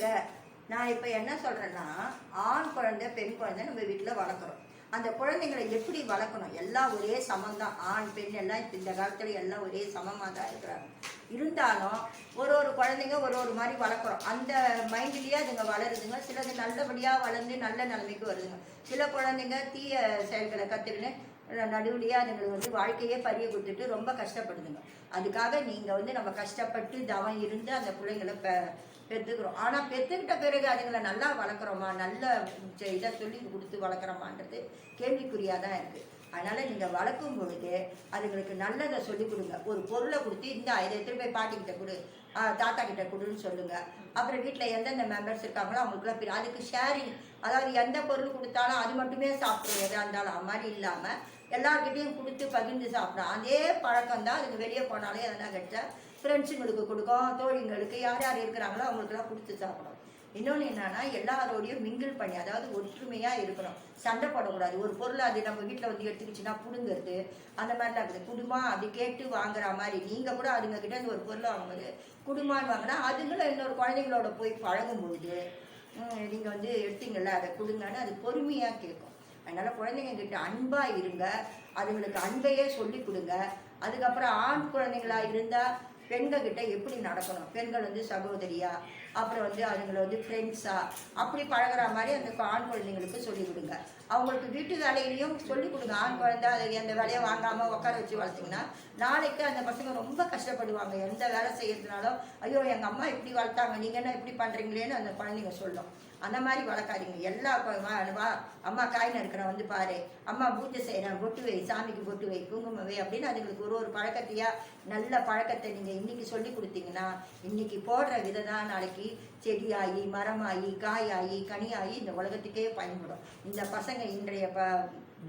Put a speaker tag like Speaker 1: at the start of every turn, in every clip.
Speaker 1: குழந்தைங்க நான் இப்போ என்ன சொல்கிறேன்னா ஆண் குழந்தை பெண் குழந்தை நம்ம வீட்டில் வளர்க்குறோம். அந்த குழந்தைங்களை எப்படி வளர்க்கணும்? எல்லாம் ஒரே சமம் தான் ஆண் பெண் எல்லாம் இப்போ இந்த காலத்தில் எல்லாம் ஒரே சமமாக தான் இருக்கிறாங்க. இருந்தாலும் ஒரு ஒரு குழந்தைங்க ஒரு ஒரு மாதிரி வளர்க்குறோம். அந்த மைண்ட்லேயே அதுங்க வளருதுங்க. சிலது நல்லபடியாக வளர்ந்து நல்ல நிலைமைக்கு வருதுங்க. சில குழந்தைங்க தீய செயல்களை கற்றுக்கின்னு நடுவுலையே அதுங்களுக்கு வந்து வாழ்க்கையே பறிய கொடுத்துட்டு ரொம்ப கஷ்டப்படுதுங்க. அதுக்காக நீங்கள் வந்து நம்ம கஷ்டப்பட்டு தவம் இருந்து அந்த பிள்ளைங்களை ப பெற்றுக்கிறோம் ஆனால் பெற்றுக்கிட்ட பிறகு அதுங்களை நல்லா வளர்க்குறோமா? நல்ல இதை சொல்லி கொடுத்து வளர்க்குறோமான்றது கேள்விக்குறியாக தான் இருக்குது அதனால் நீங்கள் வளர்க்கும் பொழுது அதுங்களுக்கு நல்லதை சொல்லிக் கொடுங்க. ஒரு பொருளை கொடுத்து இந்த இதை எடுத்துகிட்டு போய் பாட்டிக்கிட்ட கொடு தாத்தா கிட்ட கொடுன்னு சொல்லுங்க. அப்புறம் வீட்டில் எந்தெந்த மெம்பர்ஸ் இருக்காங்களோ அவங்களுக்குலாம் பிரி அதுக்கு ஷேரிங் அதாவது எந்த பொருள் கொடுத்தாலும் அது மட்டுமே சாப்பிட்றோம் எதாக இருந்தாலும் அது மாதிரி இல்லாமல் எல்லார்கிட்டையும் கொடுத்து பகிர்ந்து சாப்பிடும் அதே பழக்கம் தான் அதுங்க வெளியே போனாலே எதனா கிடச்சா ஃப்ரெண்ட்ஸுங்களுக்கு கொடுக்கும் தோழிங்களுக்கு யார் யார் இருக்கிறாங்களோ அவங்களுக்குலாம் கொடுத்து சாப்பிடும் இன்னொன்று என்னன்னா எல்லாரோடையும் மிங்கிள் பண்ணி அதாவது ஒற்றுமையாக இருக்கணும். சண்டை போடக்கூடாது. ஒரு பொருள் அது நம்ம வீட்டில் வந்து எடுத்துக்கிச்சுன்னா பிடுங்கிறது அந்த மாதிரிலாம் இருக்குது. குடும்பம் அது கேட்டு வாங்குற மாதிரி. நீங்கள் கூட அதுங்க கிட்ட ஒரு பொருளை வாங்கும்போது குடும்பம்னு வாங்கினா அதுங்களும் இன்னொரு குழந்தைங்களோட போய் பழகும்போது நீங்கள் வந்து எடுத்தீங்கல்ல அதை கொடுங்கன்னு அது பொறுமையாக கேட்கும். அதனால் குழந்தைங்க கிட்ட அன்பாக இருங்க. அதுங்களுக்கு அன்பையே சொல்லி கொடுங்க. அதுக்கப்புறம் ஆண் குழந்தைங்களா இருந்தால் பெண்கள் கிட்ட எப்படி நடக்கணும்? பெண்கள் வந்து சகோதரியா? அப்புறம் வந்து அதுங்களை வந்து ஃப்ரெண்ட்ஸா அப்படி பழகிற மாதிரி அந்த ஆண் குழந்தைங்களுக்கு சொல்லிக் கொடுங்க. அவங்களுக்கு வீட்டு வேலையிலையும் சொல்லிக் கொடுங்க. ஆண் குழந்தை அதை அந்த வேலையை வாங்காமல் உட்கார வச்சு வளர்த்திங்கன்னா நாளைக்கு அந்த பசங்க ரொம்ப கஷ்டப்படுவாங்க. எந்த வேலை செய்யறதுனாலும் ஐயோ எங்கள் அம்மா இப்படி வளர்த்தாங்க. நீங்கள் என்ன இப்படி பண்ணுறீங்களேன்னு அந்த குழந்தைங்க சொல்லும். அந்த மாதிரி வளர்க்காதீங்க. எல்லா கொ- வா அம்மா காய் நறுக்கிறேன் வந்து பாரு. அம்மா பூஜை செய்கிறேன் பொட்டு வை. சாமிக்கு பொட்டு வை. குங்குமம் வை. அப்படின்னு அதுங்களுக்கு ஒரு ஒரு பழக்கத்தையா நல்ல பழக்கத்தை நீங்கள் இன்னைக்கு சொல்லி கொடுத்தீங்கன்னா இன்னைக்கு போடுற விதை தான் நாளைக்கு செடியாகி மரமாகி காயாகி கனியாகி இந்த உலகத்துக்கே பயன்படும். இந்த பசங்க இன்றைய ப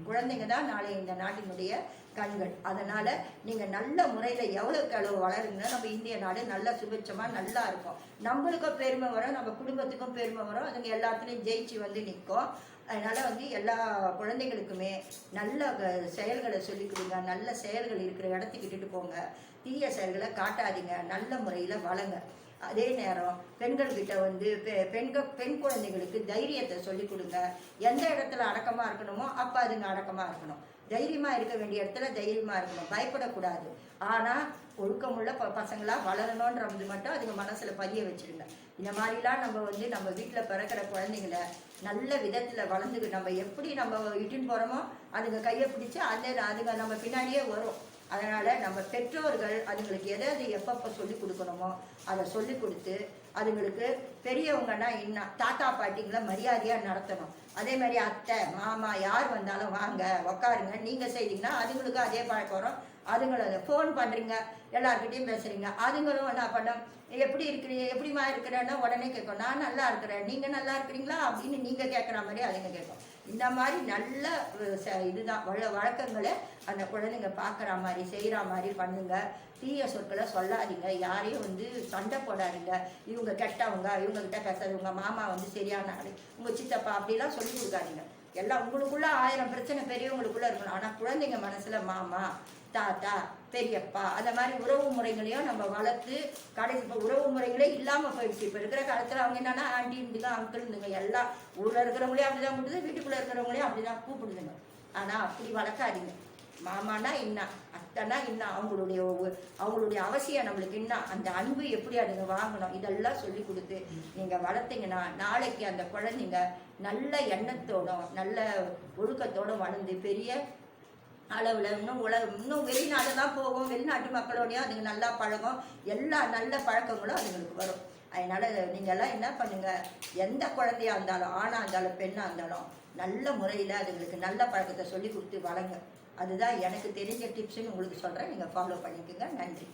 Speaker 1: குழந்தைங்க தான் நாளை இந்த நாட்டினுடைய கண்கள். அதனால நீங்க நல்ல முறையில எவ்வளவுக்கு அளவு வளருங்கன்னா நம்ம இந்திய நாடு நல்ல சுபிட்சமா நல்லா இருக்கும். நம்மளுக்கும் பெருமை வரும் நம்ம குடும்பத்துக்கும் பெருமை வரும். அதுங்க எல்லாத்துலயும் ஜெயிச்சு வந்து நிற்கும் அதனால் வந்து எல்லா குழந்தைகளுக்குமே நல்ல செயல்களை சொல்லிக் கொடுங்க நல்ல செயல்கள் இருக்கிற இடத்துக்கு இட்டுட்டு போங்க. தீய செயல்களை காட்டாதீங்க நல்ல முறையில் வளங்க. அதே நேரம் பெண்கள்கிட்ட வந்து பெ- பெண்கள் பெண் குழந்தைகளுக்கு தைரியத்தை சொல்லிக் கொடுங்க. எந்த இடத்துல அடக்கமாக இருக்கணுமோ அப்போ அதுங்க அடக்கமாக இருக்கணும். தைரியமாக இருக்க வேண்டிய இடத்துல தைரியமாக இருக்கணும். பயப்படக்கூடாது. ஆனால் ஒழுக்கமுள்ள ப- பசங்களாக வளரணுன்றது மட்டும் அதுங்க மனசில் பதிய வச்சுருங்க. இந்த மாதிரிலாம் நம்ம வந்து நம்ம வீட்டில் பிறக்கிற குழந்தைங்கள நல்ல விதத்தில் வளர்ந்து நம்ம எப்படி நம்ம இட்டுன்னு போகிறோமோ அதுங்க கையை பிடிச்சி அதே அதுங்க நம்ம பின்னாடியே வரும். அதனால் நம்ம பெற்றோர்கள் அதுங்களுக்கு எதை எது எப்பப்போ சொல்லி கொடுக்கணுமோ அதை சொல்லி கொடுத்து அதுங்களுக்கு பெரியவங்கன்னா என்ன தாத்தா பாட்டிங்களை மரியாதையாக நடத்தணும். அதே மாதிரி அத்தை மாமா யார் வந்தாலும் வாங்க உக்காருங்க. நீங்கள் செய்தீங்கன்னா அதுங்களுக்கும் அதே பழக்கம் வரும். அதுங்களை ஃபோன் பண்ணுறீங்க எல்லாருக்கிட்டையும் பேசுகிறீங்க அதுங்களும் என்ன பண்ணும்? எப்படி இருக்கிறீங்க எப்படிமா இருக்கிறேன்னா உடனே கேட்கும். நான் நல்லா இருக்கிறேன். நீங்கள் நல்லா இருக்கிறீங்களா? அப்படின்னு நீங்கள் கேட்குற மாதிரி அதுங்க கேட்கும். இந்த மாதிரி நல்ல ச- இதுதான். வழ வழக்கங்களை அந்த குழந்தைங்க பார்க்குற மாதிரி செய்கிற மாதிரி பண்ணுங்க. தீய சொற்களை சொல்லாதீங்க. யாரையும் வந்து சண்டை போடாதீங்க. இவங்க கெட்டவங்க இவங்ககிட்ட பேசாதவங்க மாமா வந்து சரியான ஆளு. உங்கள் சித்தப்பா அப்படிலாம் சொல்லி கொடுக்காதீங்க. எல்லாம் உங்களுக்குள்ள ஆயிரம் பிரச்சனை பெரியவங்களுக்குள்ள இருக்கணும். ஆனா குழந்தைங்க மனசுல மாமா தாத்தா பெரியப்பா அந்த மாதிரி உறவு முறைகளையும் நம்ம வளர்த்து கடைசி இப்போ உறவு முறைகளே இல்லாமல் போயிடுச்சு. இப்போ இருக்கிற காலத்தில் அவங்க என்னன்னா ஆண்டி இருந்துங்க அங்கிள் இருந்துங்க எல்லாம் ஊரில் இருக்கிறவங்களையும் அப்படிதான் கூப்பிடுது வீட்டுக்குள்ளே இருக்கிறவங்களையும் அப்படிதான் கூப்பிடுதுங்க. ஆனால் அப்படி வளர்க்காதீங்க. மாமானா என்ன அத்தனா என்ன அவங்களுடைய அவங்களுடைய அவசியம் நம்மளுக்கு என்ன அந்த அன்பு எப்படி அதுங்க வாங்கணும் இதெல்லாம் சொல்லி கொடுத்து நீங்க வளர்த்தீங்கன்னா நாளைக்கு அந்த குழந்தைங்க நல்ல எண்ணத்தோடும் நல்ல ஒழுக்கத்தோடும் வளர்ந்து பெரிய அளவில் இன்னும் உலக இன்னும் வெளிநாடு தான் போகும் வெளிநாட்டு மக்களோடையும் அதுங்க நல்லா பழகும் எல்லா நல்ல பழக்கங்களும் அதுங்களுக்கு வரும். அதனால நீங்கள்லாம் என்ன பண்ணுங்க எந்த குழந்தையா இருந்தாலும் ஆணாக இருந்தாலும் பெண்ணாக இருந்தாலும் நல்ல முறையில் அதுங்களுக்கு நல்ல பழக்கத்தை சொல்லி கொடுத்து வளங்க அதுதான் எனக்கு தெரிஞ்ச டிப்ஸுன்னு உங்களுக்கு சொல்கிறேன் நீங்கள் ஃபாலோ பண்ணிக்கோங்க. நன்றி.